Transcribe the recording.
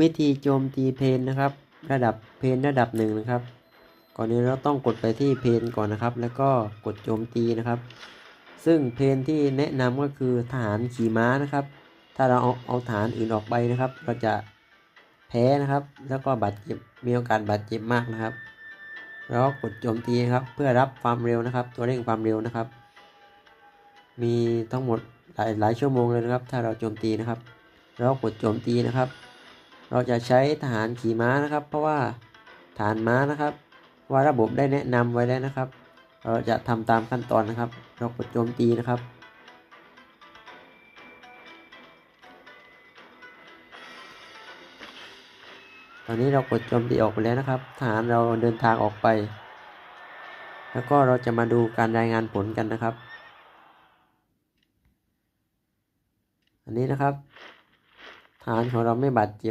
วิธีโจมตีเพนนะครับ ระดับเพนระดับหนึ่งนะครับ ก่อนนี้เราต้องกดไปที่เพนก่อนนะครับ แล้วก็กดโจมตีนะครับ ซึ่งเพนที่แนะนำก็คือทหารขี่ม้านะครับ ถ้าเราเอาเอาฐานอื่นออกไปนะครับ เราจะแพ้นะครับ แล้วก็บาดเจ็บมีโอกาสบาดเจ็บมากนะครับแล้วก็กดโจมตีครับ เพื่อรับความเร็วนะครับ ตัวเร่งความเร็วนะครับ มีทั้งหมดหลายหลายชั่วโมงเลยนะครับ ถ้าเราโจมตีนะครับเรากดโจมตีนะครับ เราจะใช้ทหารขี่ม้านะครับ เพราะว่าฐานม้านะครับ ว่าระบบได้แนะนำไว้แล้วนะครับ เราจะทำตามขั้นตอนนะครับ เรากดโจมตีนะครับตอนนี้เรากดโจมตีออกไปแล้วนะครับทหารเราเดินทางออกไป แล้วก็เราจะมาดูการรายงานผลกันนะครับ อันนี้นะครับ ฐานของเราไม่บาดเจ็บ